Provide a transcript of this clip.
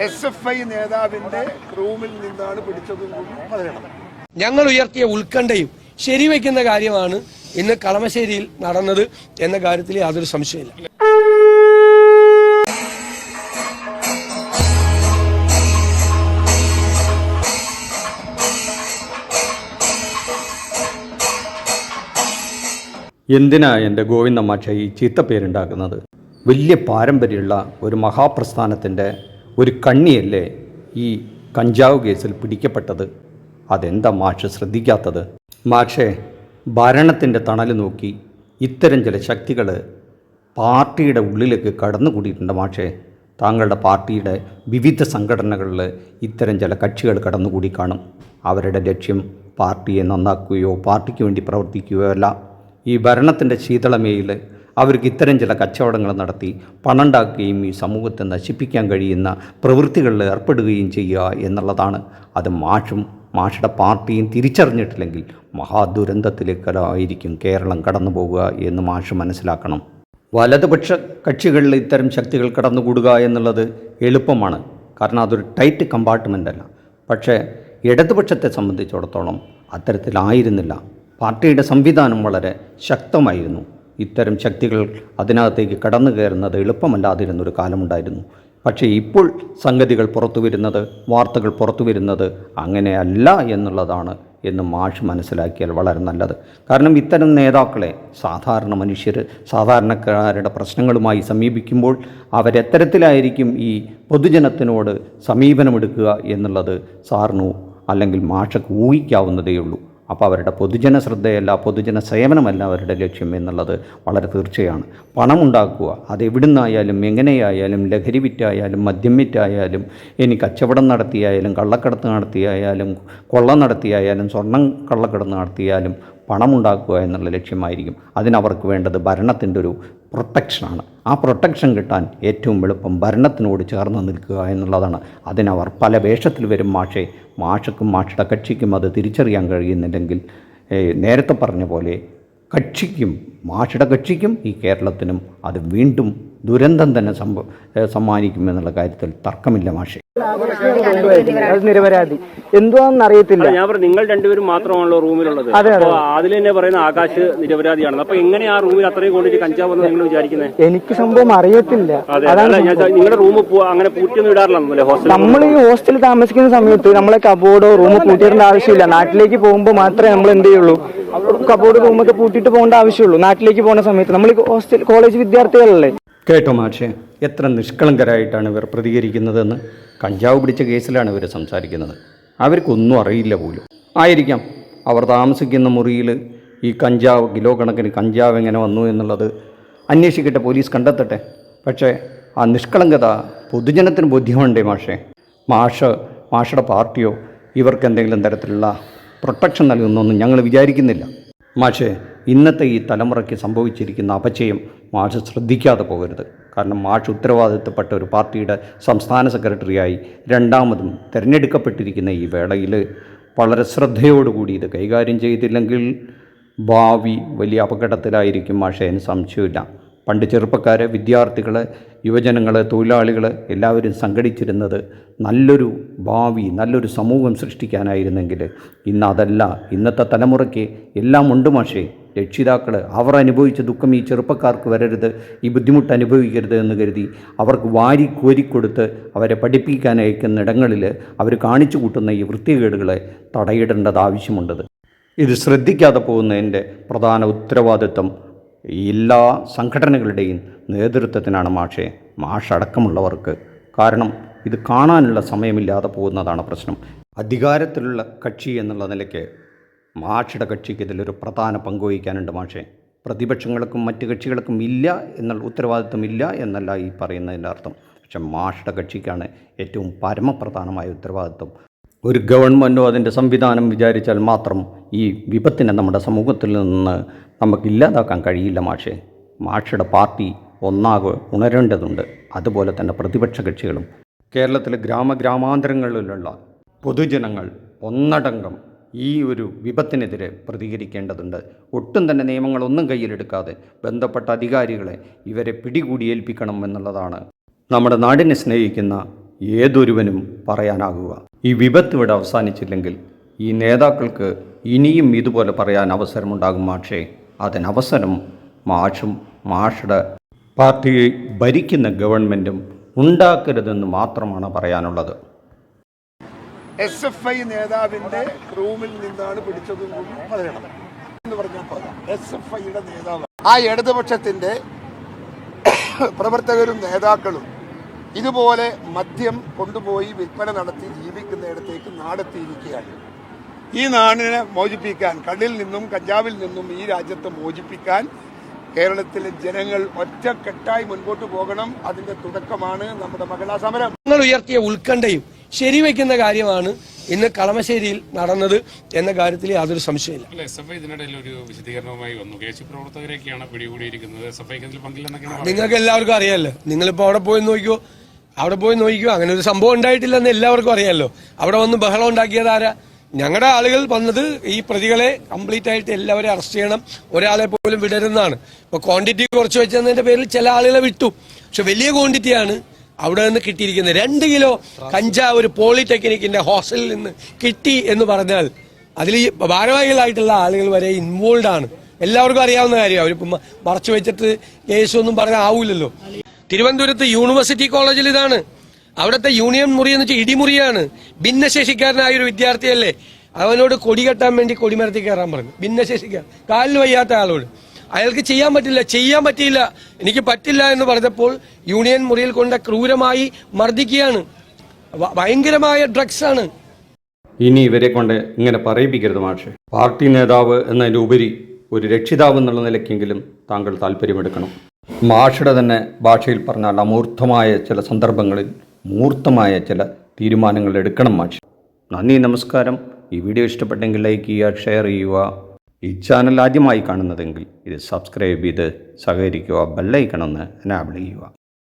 S F I നേതാവിന്റെ റൂമിൽ നിന്നാണ് പിടിച്ചതും കൂടി പറയണം ഞങ്ങൾ ഉയർത്തിയ ഉത്കണ്ഠയും ശരിവെക്കുന്ന കാര്യമാണ് ഇന്ന് കളമശ്ശേരിയിൽ നടന്നത് എന്ന കാര്യത്തിൽ യാതൊരു സംശയമില്ല എന്തിനാ എന്റെ ഗോവിന്ദമാഷ ഈ ചീത്തപ്പേരുണ്ടാക്കുന്നത് വലിയ പാരമ്പര്യമുള്ള ഒരു മഹാപ്രസ്ഥാനത്തിന്റെ ഒരു കണ്ണിയല്ലേ ഈ കഞ്ചാവ് കേസിൽ പിടിക്കപ്പെട്ടത്? അതെന്താ മാഷ് ശ്രദ്ധിക്കാത്തത്? മാഷേ ഭരണത്തിന്റെ തണൽ നോക്കി ഇത്തരം ചില ശക്തികൾ പാർട്ടിയുടെ ഉള്ളിലേക്ക് കടന്നുകൂടിയിട്ടുണ്ട് മാഷേ. താങ്കളുടെ പാർട്ടിയുടെ വിവിധ സംഘടനകളിൽ ഇത്തരം ചില കക്ഷികൾ കടന്നുകൂടി കാണും. അവരുടെ ലക്ഷ്യം പാർട്ടിയെ നന്നാക്കുകയോ പാർട്ടിക്ക് വേണ്ടി പ്രവർത്തിക്കുകയോ അല്ല. ഈ ഭരണത്തിന്റെ ശീതളമേയിൽ അവർക്ക് ഇത്തരം ചില കച്ചവടങ്ങൾ നടത്തി പണമുണ്ടാക്കുകയും ഈ സമൂഹത്തെ നശിപ്പിക്കാൻ കഴിയുന്ന പ്രവൃത്തികളിൽ ഏർപ്പെടുകയും ചെയ്യുക എന്നുള്ളതാണ്. അത് മാഷും മാഷുടെ പാർട്ടിയും തിരിച്ചറിഞ്ഞിട്ടില്ലെങ്കിൽ മഹാദുരന്തത്തിലേക്കായിരിക്കും കേരളം കടന്നു പോകുക എന്ന് മാഷ് മനസ്സിലാക്കണം. വലതുപക്ഷ കക്ഷികളിൽ ഇത്തരം ശക്തികൾ കടന്നുകൂടുക എന്നുള്ളത് എളുപ്പമാണ്. കാരണം അതൊരു ടൈറ്റ് കമ്പാർട്ട്മെന്റ് അല്ല പക്ഷേ ഇടതുപക്ഷത്തെ സംബന്ധിച്ചിടത്തോളം അത്തരത്തിലായിരുന്നില്ല പാർട്ടിയുടെ സംവിധാനം വളരെ ശക്തമായിരുന്നു. ഇത്തരം ശക്തികൾ അതിനകത്തേക്ക് കടന്നു കയറുന്നത് എളുപ്പമല്ലാതിരുന്നൊരു കാലമുണ്ടായിരുന്നു. പക്ഷേ ഇപ്പോൾ സംഗതികൾ പുറത്തു വരുന്നത് വാർത്തകൾ പുറത്തു വരുന്നത് അങ്ങനെയല്ല എന്നുള്ളതാണ് എന്ന് മാഷ് മനസ്സിലാക്കിയാൽ വളരെ നല്ലത്. കാരണം ഇത്തരം നേതാക്കളെ സാധാരണ മനുഷ്യർ സാധാരണക്കാരുടെ പ്രശ്നങ്ങളുമായി സമീപിക്കുമ്പോൾ അവരെത്തരത്തിലായിരിക്കും ഈ പൊതുജനത്തിനോട് സമീപനമെടുക്കുക എന്നുള്ളത് സാറിനു അല്ലെങ്കിൽ മാഷക്ക് ഊഹിക്കാവുന്നതേ ഉള്ളൂ അപ്പോൾ അവരുടെ പൊതുജന ശ്രദ്ധയല്ല പൊതുജന സേവനമല്ല അവരുടെ ലക്ഷ്യം എന്നുള്ളത് വളരെ തീർച്ചയാണ്. പണമുണ്ടാക്കുക ഉണ്ടാക്കുക എവിടുന്നായാലും എങ്ങനെയായാലും ലഹരി വിറ്റായാലും മദ്യം വിറ്റായാലും ഇനി കച്ചവടം നടത്തിയായാലും കള്ളക്കടത്ത് നടത്തിയായാലും കൊള്ള നടത്തിയായാലും സ്വർണം കള്ളക്കടത്ത് നടത്തിയാലും പണമുണ്ടാക്കുക എന്നുള്ള ലക്ഷ്യമായിരിക്കും. അതിനവർക്ക് വേണ്ടത് ഭരണത്തിന്റെ ഒരു പ്രൊട്ടക്ഷനാണ്. ആ പ്രൊട്ടക്ഷൻ കിട്ടാൻ ഏറ്റവും എളുപ്പം ഭരണത്തിനോട് ചേർന്ന് നിൽക്കുക എന്നുള്ളതാണ്. അതിനവർ പല വേഷത്തിൽ വരും മാഷെ. മാഷക്കും മാഷയുടെ കക്ഷിക്കും അത് തിരിച്ചറിയാൻ കഴിയുന്നില്ലെങ്കിൽ നേരത്തെ പറഞ്ഞ പോലെ കക്ഷിക്കും മാഷയുടെ കക്ഷിക്കും ഈ കേരളത്തിനും അത് വീണ്ടും ദുരന്തം തന്നെ സംഭവ സമ്മാനിക്കുമെന്നുള്ള കാര്യത്തിൽ തർക്കമില്ല മാഷെ. നിരപരാധി. എന്തുവാണെന്ന് അറിയത്തില്ല ഞാൻ പറഞ്ഞു നിങ്ങൾ രണ്ടുപേരും മാത്രമാണല്ലോ റൂമിലുള്ളത്. അതെ, അതെ. അപ്പൊ അതിൽ തന്നെ പറയുന്ന ആകാശ് നിരപരാധിയാണ് അപ്പൊ എങ്ങനെ ആ റൂമിൽ അത്രയും കൊണ്ടിട്ട് കഞ്ചാവ് എന്ന് നിങ്ങൾ വിചാരിക്കുന്നത് എനിക്ക് സംഭവം അറിയത്തില്ല. നിങ്ങളുടെ റൂം അങ്ങനെ പൂട്ടിയൊന്നും ഇടാറില്ല ഹോസ്റ്റൽ നമ്മൾ ഈ ഹോസ്റ്റലിൽ താമസിക്കുന്ന സമയത്ത് നമ്മളെ കബോർഡോ റൂം പൂട്ടിയിടേണ്ട ആവശ്യമില്ല. നാട്ടിലേക്ക് പോകുമ്പോൾ മാത്രമേ നമ്മൾ എന്ത് ചെയ്യുള്ളൂ? കബോർഡ് റൂമൊക്കെ പൂട്ടിയിട്ട് പോകേണ്ട ആവശ്യമുള്ളൂ. നാട്ടിലേക്ക് പോകുന്ന സമയത്ത് നമ്മൾ ഹോസ്റ്റൽ കോളേജ് വിദ്യാർത്ഥികളല്ലേ? കേട്ടോ മാഷെ. എത്ര നിഷ്കളങ്കരായിട്ടാണ് ഇവർ പ്രതികരിക്കുന്നതെന്ന് കഞ്ചാവ് പിടിച്ച കേസിലാണ് ഇവർ സംസാരിക്കുന്നത്. അവർക്കൊന്നും അറിയില്ല പോലും. ആയിരിക്കാം അവർ താമസിക്കുന്ന മുറിയിൽ ഈ കഞ്ചാവ് കിലോ കണക്കിന് കഞ്ചാവ് എങ്ങനെ വന്നു എന്നുള്ളത് അന്വേഷിക്കട്ടെ പോലീസ് കണ്ടെത്തട്ടെ. പക്ഷേ ആ നിഷ്കളങ്കത പൊതുജനത്തിന് ബോധ്യമുണ്ടേ മാഷേ? മാഷ് മാഷയുടെ പാർട്ടിയോ ഇവർക്ക് എന്തെങ്കിലും തരത്തിലുള്ള പ്രൊട്ടക്ഷൻ നൽകുന്നൊന്നും ഞങ്ങൾ വിചാരിക്കുന്നില്ല. മാഷേ ഇന്നത്തെ ഈ തലമുറയ്ക്ക് സംഭവിച്ചിരിക്കുന്ന അപചയം മാഷ് ശ്രദ്ധിക്കാതെ പോകരുത്. കാരണം മാഷ് ഉത്തരവാദിത്തപ്പെട്ട ഒരു പാർട്ടിയുടെ സംസ്ഥാന സെക്രട്ടറിയായി രണ്ടാമതും തിരഞ്ഞെടുക്കപ്പെട്ടിരിക്കുന്ന ഈ വേളയിൽ വളരെ ശ്രദ്ധയോടുകൂടി ഇത് കൈകാര്യം ചെയ്തില്ലെങ്കിൽ ഭാവി വലിയ അപകടത്തിലായിരിക്കും മാഷേന് സംശയമില്ല പണ്ട് ചെറുപ്പക്കാരെ വിദ്യാർത്ഥികൾ യുവജനങ്ങൾ തൊഴിലാളികൾ എല്ലാവരും സംഘടിച്ചിരുന്നത് നല്ലൊരു ഭാവി നല്ലൊരു സമൂഹം സൃഷ്ടിക്കാനായിരുന്നെങ്കിൽ ഇന്ന് അതല്ല. ഇന്നത്തെ തലമുറയ്ക്ക് എല്ലാം ഉണ്ട് മാഷേ. രക്ഷിതാക്കൾ അവർ അനുഭവിച്ച ദുഃഖം ഈ ചെറുപ്പക്കാർക്ക് വരരുത് ഈ ബുദ്ധിമുട്ട് അനുഭവിക്കരുത് എന്ന് കരുതി അവർക്ക് വാരി കോരിക്കൊടുത്ത് അവരെ പഠിപ്പിക്കാൻ അയക്കുന്ന ഇടങ്ങളിൽ അവർ കാണിച്ചു കൂട്ടുന്ന ഈ വൃത്തികേടുകളെ തടയിടേണ്ടത് ആവശ്യമുണ്ട്. ഇത് ശ്രദ്ധിക്കാതെ പോകുന്നതിന്റെ പ്രധാന ഉത്തരവാദിത്വം എല്ലാ സംഘടനകളുടെയും നേതൃത്വത്തിനാണ് മാഷെ. മാഷടക്കമുള്ളവർക്ക് കാരണം ഇത് കാണാനുള്ള സമയമില്ലാതെ പോകുന്നതാണ് പ്രശ്നം. അധികാരത്തിലുള്ള കക്ഷി എന്നുള്ള നിലയ്ക്ക് മാഷയുടെ കക്ഷിക്ക് ഇതിലൊരു പ്രധാന പങ്ക് വഹിക്കാനുണ്ട് മാഷെ. പ്രതിപക്ഷങ്ങൾക്കും മറ്റ് കക്ഷികൾക്കും ഇല്ല എന്നുള്ള ഉത്തരവാദിത്വം ഇല്ല എന്നല്ല ഈ പറയുന്നതിന്റെ അർത്ഥം. പക്ഷെ മാഷയുടെ കക്ഷിക്കാണ് ഏറ്റവും പരമപ്രധാനമായ ഉത്തരവാദിത്വം. ഒരു ഗവൺമെന്റോ അതിന്റെ സംവിധാനം വിചാരിച്ചാൽ മാത്രം ഈ വിപത്തിനെ നമ്മുടെ സമൂഹത്തിൽ നിന്ന് നമുക്ക് ഇല്ലാതാക്കാൻ കഴിയില്ല മാഷേ. മാഷയുടെ പാർട്ടി ഒന്നാകെ ഉണരേണ്ടതുണ്ട്. അതുപോലെ തന്നെ പ്രതിപക്ഷ കക്ഷികളും. കേരളത്തിലെ ഗ്രാമഗ്രാമാന്തരങ്ങളിലുള്ള പൊതുജനങ്ങൾ ഒന്നടങ്കം ഈ ഒരു വിപത്തിനെതിരെ പ്രതികരിക്കേണ്ടതുണ്ട്. ഒട്ടും തന്നെ നിയമങ്ങളൊന്നും കയ്യിലെടുക്കാതെ ബന്ധപ്പെട്ട അധികാരികളെ ഇവരെ പിടികൂടിയേൽപ്പിക്കണം എന്നുള്ളതാണ് നമ്മുടെ നാടിനെ സ്നേഹിക്കുന്ന ഏതൊരുവനും പറയാനാകുക. ഈ വിപത്ത് ഇവിടെ അവസാനിച്ചില്ലെങ്കിൽ ഈ നേതാക്കൾക്ക് ഇനിയും ഇതുപോലെ പറയാൻ അവസരമുണ്ടാകും മാഷേ. അതിനവസരം മാഷും മാഷുടെ പാർട്ടി ഭരിക്കുന്ന ഗവൺമെന്റും ഉണ്ടാക്കരുതെന്ന് മാത്രമാണ് പറയാനുള്ളത്. എസ് എഫ് ഐ നേതാവിന്റെ റൂമിൽ നിന്നാണ് പിടിച്ചതും കൂടി പറയണം എന്ന് പറഞ്ഞാൽ പറയാം എസ് എഫ് ഐയുടെ നേതാവ്. ആ ഇടതുപക്ഷത്തിന്റെ പ്രവർത്തകരും നേതാക്കളും ഇതുപോലെ മദ്യം കൊണ്ടുപോയി വിൽപ്പന നടത്തി ജീവിക്കുന്നിടത്തേക്ക് നാടെത്തിയിരിക്കുകയാണ്. ഈ നാടിനെ മോചിപ്പിക്കാൻ കള്ളിൽ നിന്നും കഞ്ചാവിൽ നിന്നും ഈ രാജ്യത്തെ മോചിപ്പിക്കാൻ കേരളത്തിലെ ജനങ്ങൾ ഒറ്റക്കെട്ടായി മുൻപോട്ട് പോകണം. അതിന്റെ തുടക്കമാണ് നമ്മുടെ മഹിളാ സമരം. നിങ്ങൾ ഉയർത്തിയ ഉത്കണ്ഠയും ശരിവെക്കുന്ന കാര്യമാണ് ഇന്ന് കളമശ്ശേരിയിൽ നടന്നത് എന്ന കാര്യത്തിൽ യാതൊരു സംശയമില്ല അല്ല എസ് എഫ് ഐ ഇതിനിടയിൽ ഒരു വിശദീകരണവുമായി വന്നു. പ്രവർത്തകരെയൊക്കെയാണ് പിടികൂടിയിരിക്കുന്നത്. എസ് എഫ് ഐക്ക് അതിൽ പങ്കില്ലെന്നൊക്കെയാണ് പറയുന്നത്. നിങ്ങൾക്ക് എല്ലാവർക്കും അറിയാമല്ലോ നിങ്ങളിപ്പോൾ അവിടെ പോയി നോക്കിയോ അവിടെ പോയി നോക്കിയോ അങ്ങനെ ഒരു സംഭവം ഉണ്ടായിട്ടില്ലെന്ന് എല്ലാവർക്കും അറിയാമല്ലോ അവിടെ വന്ന് ബഹളം ഉണ്ടാക്കിയത് ആരാ? ഞങ്ങളുടെ ആളുകൾ വന്നത് ഈ പ്രതികളെ കംപ്ലീറ്റ് ആയിട്ട് എല്ലാവരെയും അറസ്റ്റ് ചെയ്യണം. ഒരാളെ പോലും വിടരുന്നതാണ് ഇപ്പൊ ക്വാണ്ടിറ്റി കുറച്ച് വെച്ചതിന്റെ പേരിൽ ചില ആളുകളെ വിട്ടു. പക്ഷെ വലിയ ക്വാണ്ടിറ്റിയാണ് അവിടെ നിന്ന് കിട്ടിയിരിക്കുന്നത് രണ്ട് കിലോ കഞ്ചാവ് ഒരു പോളിടെക്നിക്കിന്റെ ഹോസ്റ്റലിൽ നിന്ന് കിട്ടി എന്ന് പറഞ്ഞാൽ അതിൽ ഭാരവാഹികളായിട്ടുള്ള ആളുകൾ വരെ ഇൻവോൾവ് ആണ്. എല്ലാവർക്കും അറിയാവുന്ന കാര്യമാണ്. അവരിപ്പം മറച്ചു വെച്ചിട്ട് കേസൊന്നും പറഞ്ഞാൽ ആവൂലല്ലോ. തിരുവനന്തപുരത്ത് യൂണിവേഴ്സിറ്റി കോളേജിൽ ഇതാണ്. അവിടുത്തെ യൂണിയൻ മുറി എന്ന് വെച്ചാൽ ഇടിമുറിയാണ്. ഭിന്നശേഷിക്കാരനായ ഒരു വിദ്യാർത്ഥിയല്ലേ? അവനോട് കൊടി കെട്ടാൻ വേണ്ടി കൊടിമരത്തിൽ കയറാൻ പറഞ്ഞു. ഭിന്നശേഷിക്കാർ കാലിൽ വയ്യാത്ത ആളോട്. അയാൾക്ക് ചെയ്യാൻ പറ്റില്ല ചെയ്യാൻ പറ്റിയില്ല. എനിക്ക് പറ്റില്ല എന്ന് പറഞ്ഞപ്പോൾ യൂണിയൻ മുറിയിൽ കൊണ്ട് ക്രൂരമായി മർദ്ദിക്കുകയാണ്. ഭയങ്കരമായ ഡ്രഗ്സ് ആണ്. ഇനി ഇവരെ കൊണ്ട് ഇങ്ങനെ പറയിപ്പിക്കരുത് മാഷെ. പാർട്ടി നേതാവ് എന്നതിന്റെ ഉപരി ഒരു രക്ഷിതാവ് എന്നുള്ള നിലയ്ക്കെങ്കിലും താങ്കൾ താല്പര്യമെടുക്കണം. മാഷയുടെ തന്നെ ഭാഷയിൽ പറഞ്ഞാൽ അമൂർത്തമായ ചില സന്ദർഭങ്ങളിൽ മൂർത്തമായ ചില തീരുമാനങ്ങൾ എടുക്കണം മാഷ്. നന്ദി നമസ്കാരം. ഈ വീഡിയോ ഇഷ്ടപ്പെട്ടെങ്കിൽ ലൈക്ക് ചെയ്യുക ഷെയർ ചെയ്യുക. ഈ ചാനൽ ആദ്യമായി കാണുന്നതെങ്കിൽ ഇത് സബ്സ്ക്രൈബ് ചെയ്ത് സഹകരിക്കുക ബെല്ലൈക്കണമെന്ന് എനാബിൾ ചെയ്യുക.